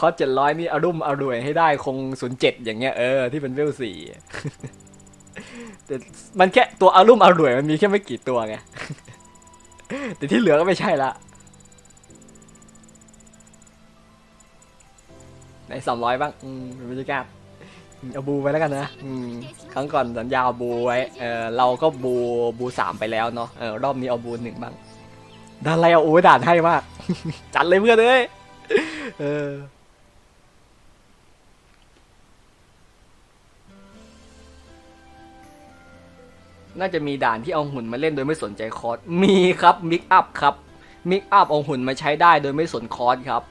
คอสเจ็ดร้อยนี่อารุ่มอร่วยให้ได้คงศูนย์เจ็ดอย่างเงี้ยเออที่เป็นเวลสี่แต่มันแค่ตัวอารุ่มอร่วยมันมีแค่ไม่กี่ตัวไงแต่ที่เหลือก็ไม่ใช่ละในสามร้อยบ้างอืมบรรยากาศเอาบูไว้แล้วกันนะครั้งก่อนสัญญาเอาบูไว้เออเราก็บูบูสามไปแล้วเนาะเออรอบนี้เอาบูหนึ่งบ้างด่านอะไรเอาโอ้ยด่านให้มาก จัดเลยเพื่อนเลยเออ น่าจะมีด่านที่เอาหุ่นมาเล่นโดยไม่สนใจคอร์สมีครับมิกอัพครับมิกอัพเอาหุ่นมาใช้ได้โดยไม่สนคอร์สครับ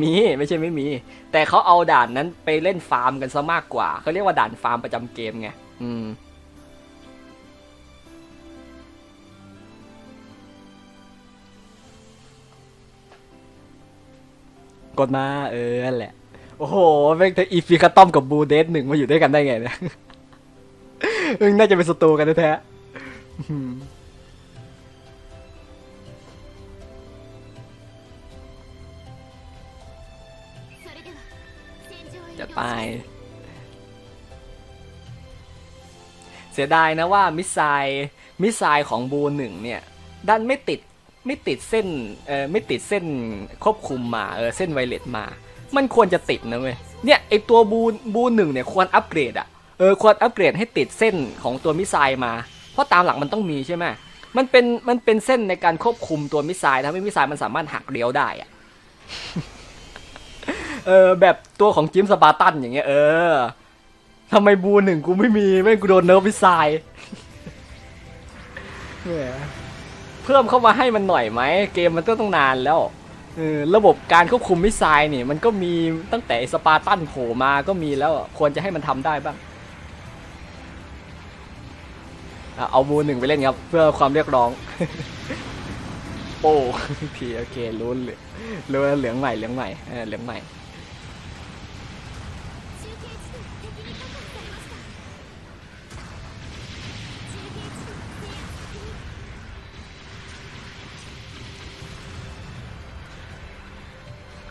มีไม่ใช่ไม่มี แต่เขาเอาด่านนั้นไปเล่นฟาร์มกันซะมากกว่าเขาเรียกว่าด่านฟาร์มประจำเกมไงอืมกดมาเออแหละ โอ้โหแม่งทั้งอีฟิคาตอมกับบูเดสหนึ่งมาอยู่ด้วยกันได้ไงเนี่ย มึงน่าจะเป็นศัตรูกันแท้ๆอืมจะตาย เสียดายนะว่ามิสไซล์มิสไซล์ของบูหนึ่งเนี่ยดันไม่ติดไม่ติดเส้นเออไม่ติดเส้นควบคุมมาเออเส้นไวเลสมา มันควรจะติดนะเว้ยเนี่ยไอตัวบูบูหนึ่งเนี่ยควรอัปเกรดอะ เออควรอัปเกรดให้ติดเส้นของตัวมิสไซล์มา เพราะตามหลักมันต้องมีใช่ไหมมันเป็นมันเป็นเส้นในการควบคุมตัวมิสไซล์ทำให้มิสไซล์มันสามารถหักเลี้ยวได้อะเออแบบตัวของจิมสปาร์ตันอย่างเงี้ยเออทำไมบูหนึ่งกูไม่มีไม่งกูโดนเนิร์ฟมิสไซล์เพิ่มเข้ามาให้มันหน่อยไหมเกมมันก็ต้องนานแล้วเออระบบการควบคุมมิสไซล์นี่มันก็มีตั้งแต่สปาร์ตันโผล่มาก็มีแล้วควรจะให้มันทำได้บ้าง เอาบูหนึ่งไปเล่นครับ เพื่อความเรียกร้องโป้พีโอเครู้เหลืองรู้แล้วเหลืองใหม่เหลืองใหม่เออเหลืองใหม่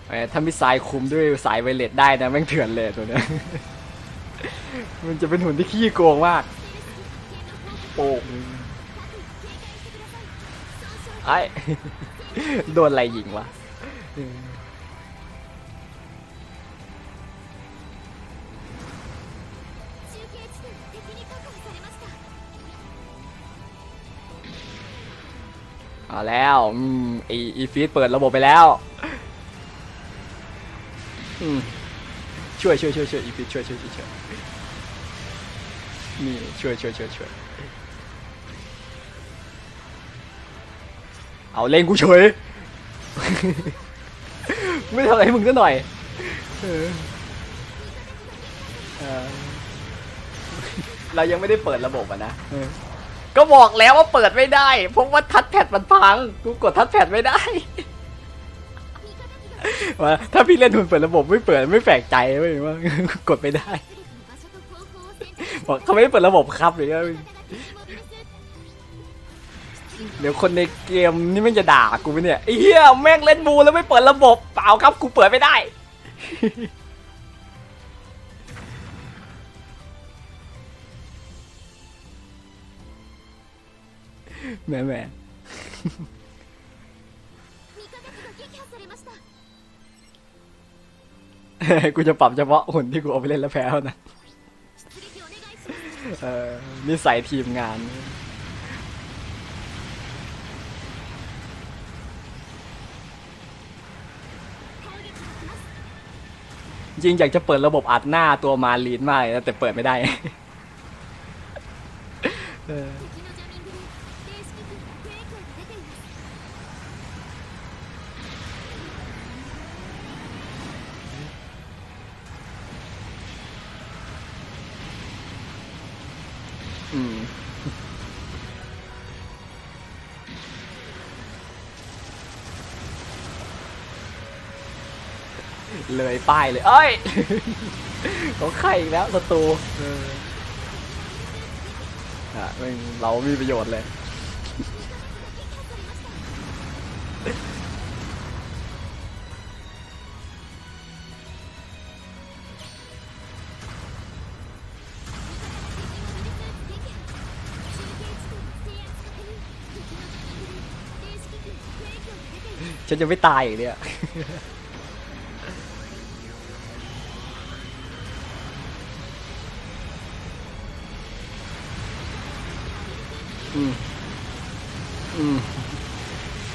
แหมถ้ามิสไซล์คุมด้วยสายไวเลสได้นะแม่งเถื่อนเลยตัวเนี้ยมันจะเป็นหุ่นที่ขี้โกงมาก ไอ้โดนอะไรยิงวะเอาแล้วอืมไออีฟีดเปิดระบบไปแล้วช่วยช่วยช่วยช่วยอีฟีดช่วยช่วยช่วยช่วยนี่ช่วยช่วยช่วยช่วย เอาเล่นกูเฉย ไม่ทำอะไรมึงซะหน่อยเรายังไม่ได้เปิดระบบอะนะก็บอกแล้วว่าเปิดไม่ได้ เพราะว่าทัชแพดมันพัง กูกดทัชแพดไม่ได้ว่าถ้าพี่เล่นทุนเปิดระบบไม่เปิดไม่แปลกใจเว้ยว่ากดไม่ได้บอกเขาไม่ได้เปิดระบบครับหรือว่าเดี๋ยวคนในเกมนี่มันจะด่ากูไหมเนี่ยไอ้เหี้ยแม่งเล่นบูแล้วไม่เปิดระบบเปล่าครับกูเปิดไม่ได้ แหม่แหม่กูจะปรับเฉพาะหุ่นที่กูเอาไปเล่นแล้วแพ้เท่านั้นเออนิสัยทีมงาน จริงอยากจะเปิดระบบอัดหน้าตัวมาลีนมากเลยนะแต่เปิดไม่ได้ เออ เลยป้ายเลย เอ้ย ของใครอีกแล้วศัตรูอะเรามีประโยชน์เลย ฉันจะไม่ตายอย่างเนี้ย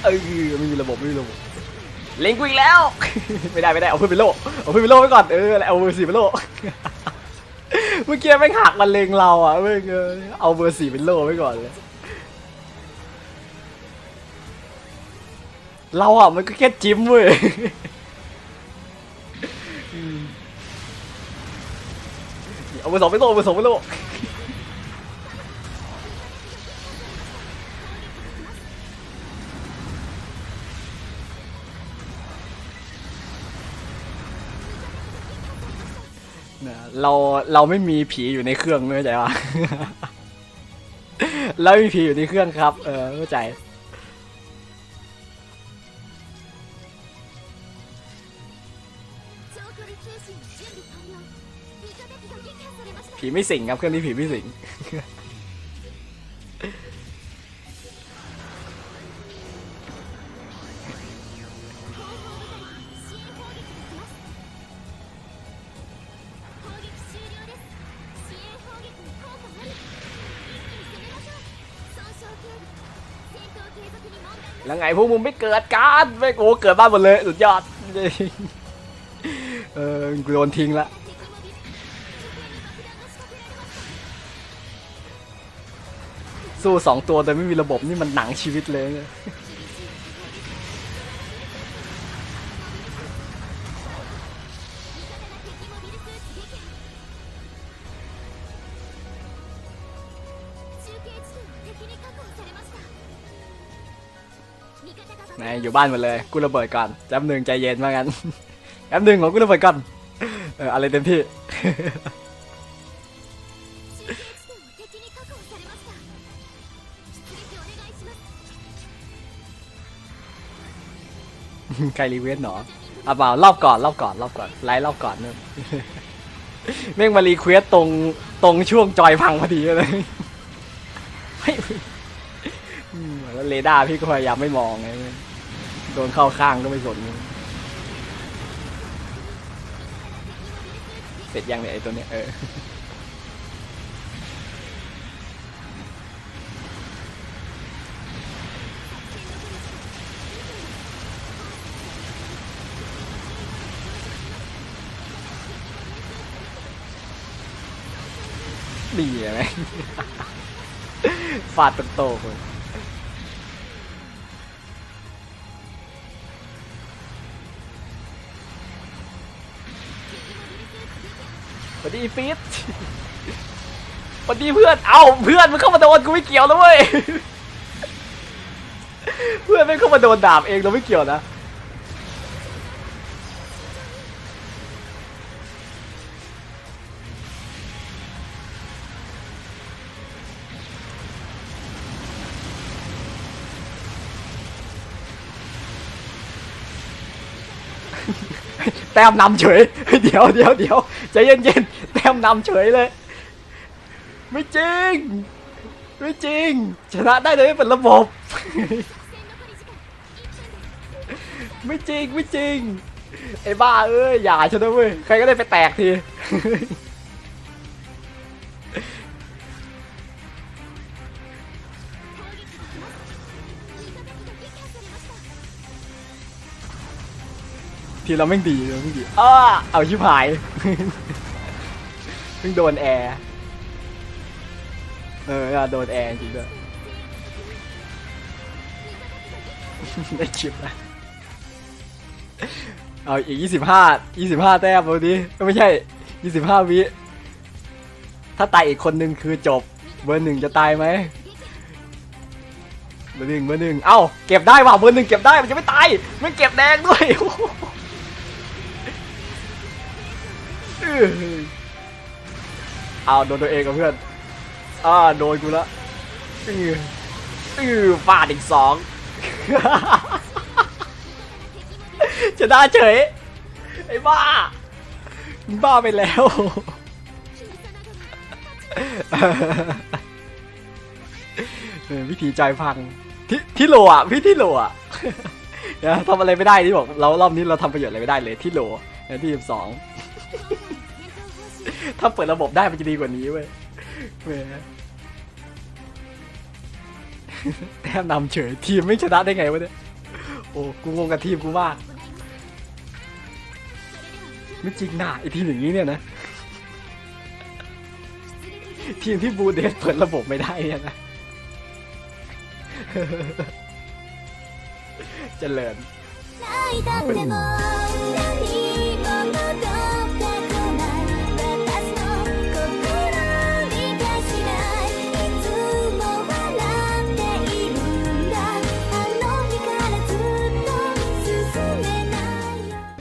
เออไม่มีระบบไม่มีระบบเล็งกูอีกแล้ว ไม่ได้ไม่ได้เอาเพื่อนไปโลเอาเพื่อนไปโลไว้ก่อนเออเอาเบอร์สี่ไปโลเมื่อกี้แม่งหักมันเลงเราอะแม่งเออเอาเบอร์สี่เป็นโลไว้ก่อนเลยเราอะมันก็แค่จิ้มเว้ยเอาเบอร์สองไปโลเอาเบอร์สองไปโล เราเราไม่มีผีอยู่ในเครื่องไม่เข้าใจวะาเราไม่มีผีอยู่ในเครื่องครับ เออเข้าใจผีไม่สิงครับเครื่องนี้ผีไม่สิง ยังไงพวกมึงไม่เกิดการไม่โอ้เกิดบ้านหมดเลยสุดยอด เออโดนทิ้งละสู้สองตัวแต่ไม่มีระบบนี่มันหนังชีวิตเลย นายอยู่บ้านหมดเลยกูระเบิดก่อนแป๊บหนึ่งใจเย็นมากันแป๊บหนึ่งของกูระเบิดก่อนเอออะไรเต็มที่ใครรีเวสหนออะเปล่ารอบก่อนรอบก่อนรอบก่อนไลฟ์รอบก่อนเนี่ยแม่งมารีเควสตรงตรงช่วงจอยพังพอดีเลย เรดาร์พี่ก็พยายามไม่มองไงโดนเข้าข้างก็ไม่สนเสร็จยังเนี่ยไอตัวเนี้ยเออดีไหมฟาดตโตๆคน สวัสดีฟีดสวัสดีเพื่อน เอ้าเพื่อนมันเข้ามาโดนกูไม่เกี่ยวนะเว้ย เพื่อนไม่เข้ามาโดนดาบเองเราไม่เกี่ยวนะ แต้มนำเฉย เดี๋ยวเดี๋ยวเดี๋ยว ใจเย็นๆแต้มนำเฉยเลย ไม่จริง ไม่จริง ชนะได้เลยไม่เป็นระบบ ไม่จริงไม่จริงไอ้บ้าเอ้ยอย่าชนะเว้ยใครก็ได้ไปแตกที ทีเราไม่งดีเราไม่งดีอ้าเอาชิบหาย เพิ่งโดนแอร์ เออโดนแอร์จริงด้วยได้คลิปแล้วเอาอีกยี่สิบห้ายี่สิบห้าแต้มเอาดิไม่ใช่ยี่สิบห้าวิ ถ้าตายอีกคนนึงคือจบ เบอร์หนึ่งจะตายไหมเบอร์หนึ่งเบอร์หนึ่งเอ้าเก็บได้ว่ะเบอร์หนึ่งเก็บได้มันจะไม่ตายไม่เก็บแดงด้วย เอาโดนตัวเองกับเพื่อนอ่าโดนกูละออเอฟาดอีกสองชนะเฉยไอ้บ้ามึงบ้าไปแล้วเออวิธีใจพังที่ที่โหลอะพี่ที่โหลอะนะทำอะไรไม่ได้ที่บอกเรารอบนี้เราทำประโยชน์อะไรไม่ได้เลยที่โหลในที่สิบสอง ถ้าเปิดระบบได้มันจะดีกว่านี้เว้ยแหมแต้นำเฉยทีมไม่ชนะได้ไงวะเนี่ย โอ้กูงงกับทีมกูมาก ไม่จริงหนาไอทีมอย่างนี้เนี่ยนะ ทีมที่บูเดสเปิดระบบไม่ได้เนี่ยนะเจริญ